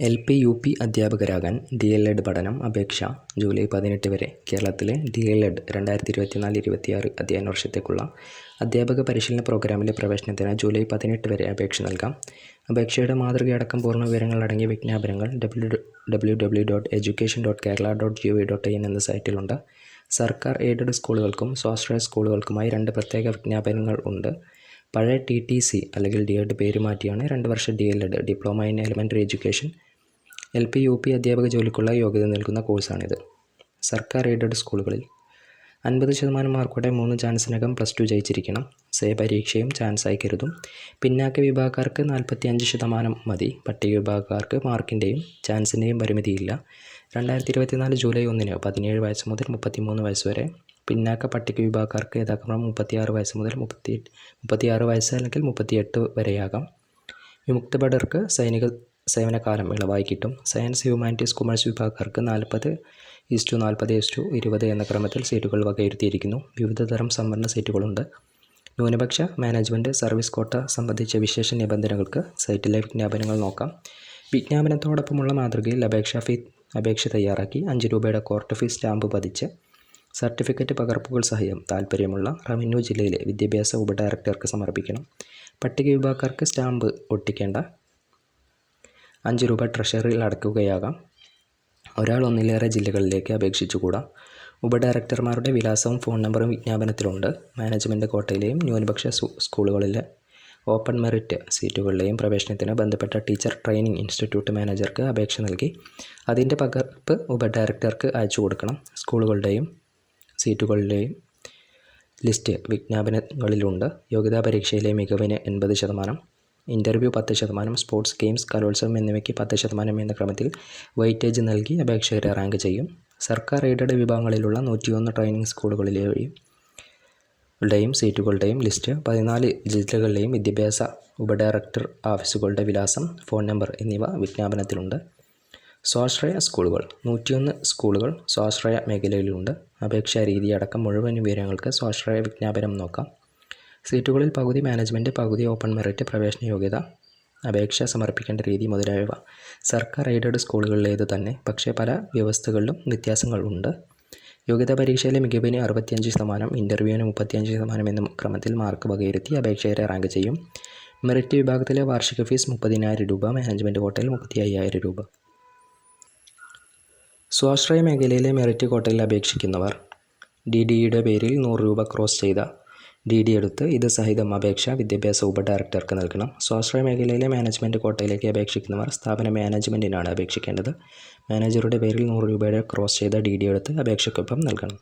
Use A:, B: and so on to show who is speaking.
A: L P U P അധ്യാപകരാകാൻ D L Ed പഠനം അപേക്ഷ ജൂലൈ പതിനെട്ട് വരെ കേരളത്തിലെ ഡി എൽ എഡ് രണ്ടായിരത്തി ഇരുപത്തിനാല് ഇരുപത്തിയാറ് അധ്യയന വർഷത്തേക്കുള്ള അധ്യാപക പരിശീലന പ്രോഗ്രാമിലെ പ്രവേശനത്തിന് ജൂലൈ പതിനെട്ട് വരെ അപേക്ഷ നൽകാം. അപേക്ഷയുടെ മാതൃകയടക്കം പൂർണ വിവരങ്ങൾ അടങ്ങിയ വിജ്ഞാപനങ്ങൾ W W W dot education dot Kerala dot G V dot in എന്ന സൈറ്റിലുണ്ട്. സർക്കാർ എയ്ഡഡ് സ്കൂളുകൾക്കും സ്വാശ്രയ സ്കൂളുകൾക്കുമായി രണ്ട് പ്രത്യേക വിജ്ഞാപനങ്ങൾ ഉണ്ട്. പഴയ ടി ടി സി അല്ലെങ്കിൽ ഡി എഡ് പേര് മാറ്റിയാണ് രണ്ട് വർഷം D L Ed diploma in elementary education L P U P അധ്യാപക ജോലിക്കുള്ള യോഗ്യത നൽകുന്ന കോഴ്സാണിത്. സർക്കാർ എയ്ഡഡ് സ്കൂളുകളിൽ അൻപത് ശതമാനം മാർക്കോടെ മൂന്ന് ചാൻസിനകം പ്ലസ് ടു ജയിച്ചിരിക്കണം. സേ പരീക്ഷയും ചാൻസായി കരുതും. പിന്നാക്ക വിഭാഗക്കാർക്ക് നാൽപ്പത്തി അഞ്ച് ശതമാനം മതി. പട്ടിക വിഭാഗക്കാർക്ക് മാർക്കിന്റെയും ചാൻസിന്റെയും പരിമിതിയില്ല. രണ്ടായിരത്തി ഇരുപത്തിനാല് ജൂലൈ ഒന്നിന് പതിനേഴ് വയസ്സ് മുതൽ മുപ്പത്തിമൂന്ന് വയസ്സ് വരെ പിന്നാക്ക പട്ടിക വിഭാഗക്കാർക്ക് യഥാക്രമം മുപ്പത്തിയാറ് വയസ്സ് മുതൽ മുപ്പത്തി മുപ്പത്തിയാറ് വയസ്സ് അല്ലെങ്കിൽ മുപ്പത്തിയെട്ട് വരെയാകാം. വിമുക്തഭടർക്ക് സൈനിക സേവനകാലം ഇളവായി കിട്ടും. സയൻസ് ഹ്യൂമാനിറ്റീസ് കൊമേഴ്സ് വിഭാഗക്കാർക്ക് നാൽപ്പത് ഈസ്റ്റു നാൽപ്പത് ഈസ്റ്റു ഇരുപത് എന്ന ക്രമത്തിൽ സീറ്റുകൾ വകയിരുത്തിയിരിക്കുന്നു. വിവിധതരം സംവരണ സീറ്റുകളുണ്ട്. ന്യൂനപക്ഷ മാനേജ്മെന്റ് സർവീസ് കോട്ട സംബന്ധിച്ച വിശേഷ നിബന്ധനകൾക്ക് സൈറ്റിലെ വിജ്ഞാപനങ്ങൾ നോക്കാം. വിജ്ഞാപനത്തോടൊപ്പമുള്ള മാതൃകയിൽ അപേക്ഷാ ഫീ അപേക്ഷ തയ്യാറാക്കി അഞ്ച് രൂപയുടെ കോർട്ട് ഫീസ് സ്റ്റാമ്പ് പതിച്ച് സർട്ടിഫിക്കറ്റ് പകർപ്പുകൾ സഹിതം താൽപ്പര്യമുള്ള റവന്യൂ ജില്ലയിലെ വിദ്യാഭ്യാസ ഉപഡയറക്ടർക്ക് സമർപ്പിക്കണം. പട്ടിക വിഭാഗക്കാർക്ക് സ്റ്റാമ്പ് ഒട്ടിക്കേണ്ട അഞ്ച് രൂപ ട്രഷറിയിൽ അടക്കുകയാകാം. ഒരാൾ ഒന്നിലേറെ ജില്ലകളിലേക്ക് അപേക്ഷിച്ചുകൂടാ. ഉപഡയറക്ടർമാരുടെ വിലാസവും ഫോൺ നമ്പറും വിജ്ഞാപനത്തിലുണ്ട്. മാനേജ്മെന്റ് കോട്ടയിലെയും ന്യൂനപക്ഷ സ്കൂളുകളിലെ ഓപ്പൺ മെറിറ്റ് സീറ്റുകളിലെയും പ്രവേശനത്തിന് ബന്ധപ്പെട്ട ടീച്ചർ ട്രെയിനിങ് ഇൻസ്റ്റിറ്റ്യൂട്ട് മാനേജർക്ക് അപേക്ഷ നൽകി. അതിന്റെ പകർപ്പ് ഉപഡയറക്ടർക്ക് അയച്ചു കൊടുക്കണം. സ്കൂളുകളുടെയും സീറ്റുകളുടെയും ലിസ്റ്റ് വിജ്ഞാപനങ്ങളിലുണ്ട്. യോഗ്യതാ പരീക്ഷയിലെ മികവിന് എൺപത് ശതമാനം. ഇന്റർവ്യൂ പത്ത് ശതമാനം സ്പോർട്സ് ഗെയിംസ് കലോത്സവം എന്നിവയ്ക്ക് പത്ത് ശതമാനം എന്ന ക്രമത്തിൽ വെയിറ്റേജ് നൽകി അപേക്ഷകരെ റാങ്ക് ചെയ്യും. സർക്കാർ എയ്ഡഡ് വിഭാഗങ്ങളിലുള്ള നൂറ്റിയൊന്ന് ട്രെയിനിങ് സ്കൂളുകളിലെയും ടെയും സീറ്റുകളുടെയും ലിസ്റ്റ് പതിനാല് ജില്ലകളിലെയും വിദ്യാഭ്യാസ ഉപഡയറക്ടർ ഓഫീസുകളുടെ വിലാസം ഫോൺ നമ്പർ എന്നിവ വിജ്ഞാപനത്തിലുണ്ട്. സ്വാശ്രയ സ്കൂളുകൾ നൂറ്റിയൊന്ന് സ്കൂളുകൾ സ്വാശ്രയ മേഖലയിലുണ്ട്. അപേക്ഷാ രീതി അടക്കം മുഴുവൻ വിവരങ്ങൾക്ക് സ്വാശ്രയ വിജ്ഞാപനം നോക്കാം. സീറ്റുകളിൽ പകുതി മാനേജ്മെന്റ് പകുതി ഓപ്പൺ മെറിറ്റ് പ്രവേശന യോഗ്യത അപേക്ഷ സമർപ്പിക്കേണ്ട രീതി മുതലായവ. സർക്കാർ എയ്ഡഡ് സ്കൂളുകളിലേത് തന്നെ. പക്ഷേ പല വ്യവസ്ഥകളിലും വ്യത്യാസങ്ങളുണ്ട് യോഗ്യതാ പരീക്ഷയിലെ മികവിന് അറുപത്തിയഞ്ച് ശതമാനം ഇന്റർവ്യൂവിന് മുപ്പത്തിയഞ്ച് ശതമാനം എന്ന ക്രമത്തിൽ മാർക്ക് വകയിരുത്തി അപേക്ഷകരെ റാങ്ക് ചെയ്യും. മെറിറ്റ് വിഭാഗത്തിലെ വാർഷിക ഫീസ് മുപ്പതിനായിരം രൂപ മാനേജ്മെന്റ് കോട്ടയിൽ മുപ്പത്തി അയ്യായിരം രൂപ. സ്വാശ്രയ മേഖലയിലെ മെറിറ്റ് കോട്ടയിൽ അപേക്ഷിക്കുന്നവർ. ഡി ഡിയുടെ പേരിൽ നൂറ് രൂപ ക്രോസ് ചെയ്ത ഡി ഡി എടുത്ത് ഇത് സഹിതം അപേക്ഷ വിദ്യാഭ്യാസ ഉപഡയറക്ടർക്ക് നൽകണം. സ്വാശ്രയ മേഖലയിലെ മാനേജ്മെന്റ് കോട്ടയിലേക്ക് അപേക്ഷിക്കുന്നവർ സ്ഥാപന മാനേജ്മെന്റിനാണ് അപേക്ഷിക്കേണ്ടത്. മാനേജറുടെ പേരിൽ നൂറ് രൂപയുടെ ക്രോസ് ചെയ്ത ഡി ഡി എടുത്ത് അപേക്ഷയ്ക്കൊപ്പം നൽകണം.